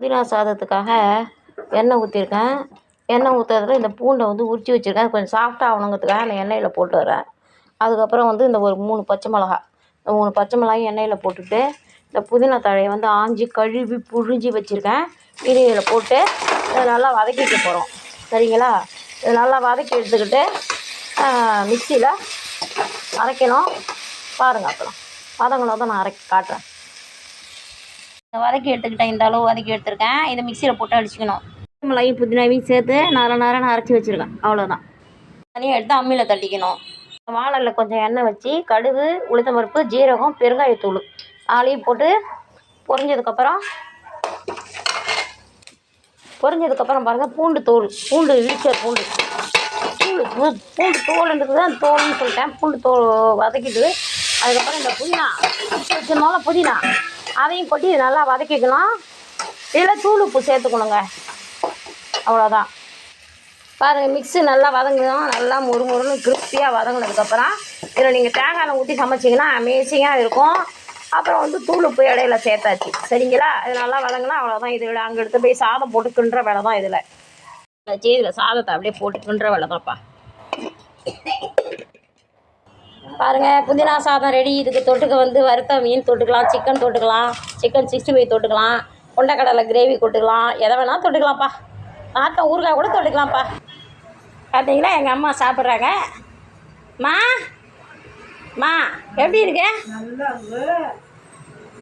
புதினா சாதத்துக்காக எண்ணெய் ஊற்றிருக்கேன் எண்ணெய் ஊற்றுறதுல இந்த பூண்டை வந்து உரித்து வச்சுருக்கேன். கொஞ்சம் சாஃப்டாக ஆகணுங்கிறதுக்காக அந்த எண்ணெயில் போட்டு வரேன் அதுக்கப்புறம் வந்து இந்த ஒரு மூணு பச்சை மிளகா இந்த மூணு பச்சை மிளகாயும் எண்ணெயில் போட்டுட்டு இந்த புதினா தழையை வந்து ஆஞ்சி கழுவி புழிஞ்சி வச்சுருக்கேன். இது இதில் போட்டு இதை நல்லா வதக்கிக்க போகிறோம் சரிங்களா? இதை நல்லா வதக்கி எடுத்துக்கிட்டு மிக்சியில் அரைக்கணும். பாருங்கள் அப்புறம். பதங்களை தான் நான் அரைக்க காட்டுறேன். வதக்கி எடுத்துக்கிட்டேன் இந்த அளவு வதக்கி எடுத்துருக்கேன். இதை மிக்சியில் போட்டு அடிச்சுக்கணும். மிளகையும் புதினாவையும் சேர்த்து நர நரன்னு அரைச்சி வச்சுருக்கேன். அவ்வளோதான் தனியாக எடுத்து அம்மியில் தட்டிக்கணும். வாழலில் கொஞ்சம் எண்ணெய் வச்சு கடுகு உளுத்தம்பருப்பு ஜீரகம் பெருங்காயத்தூள் நாளையும் போட்டு பொரிஞ்சதுக்கப்புறம் பொரிஞ்சதுக்கப்புறம் பாருங்கள் பூண்டு தோல் பூண்டு இடிச்ச பூண்டு. பூண்டு பூண்டு தோலுன்றது தான் தோல்னு சொல்லிட்டேன். பூண்டு தோல் வதக்கிட்டு அதுக்கப்புறம் இந்த புதினா அரைச்சி வச்சிருந்தோம்ல புதினா. அதையும் கொட்டி நல்லா வதக்கிக்கணும். இதில் தூள் உப்பு சேர்த்துக்கணுங்க. அவ்வளோதான் பாருங்கள் மிக்ஸி நல்லா வதங்கணும் நல்லா முறுமுறுன்னு கிறிஸ்பியாக வதங்கினதுக்கப்புறம் இதில் நீங்கள் தேங்காய் எண்ணெய் ஊற்றி சமைச்சிங்கன்னா அமேசிங்காக இருக்கும். அப்புறம் வந்து தூள் உப்பு இடையில சேர்த்தாச்சு. சரிங்களா? இது நல்லா வதங்கினா அவ்வளோதான் இதில் அங்கே எடுத்து போய் சாதம் போட்டு கிண்டுற வேலை தான் இதில். வச்சு இதில் சாதத்தை அப்படியே போட்டு கிண்டுற வேலை தான்ப்பா. பாருங்கள் புதினா சாதம் ரெடி இதுக்கு தொட்டுக்க வந்து வறுத்த மீன் தொட்டுக்கலாம் சிக்கன் தொட்டுக்கலாம் சிக்கன் சிக்ஸ்டி ஃபைவ் தொட்டுக்கலாம் கொண்டக்கடலை கிரேவி கொட்டுக்கலாம் எதை வேணாலும் தொட்டுக்கலாம்ப்பா. நாட்டை ஊறுகாய் கூட தொட்டுக்கலாம்ப்பா. பார்த்தீங்கன்னா எங்கள் அம்மா சாப்பிட்றாங்க. மா மா எப்படி இருக்கு?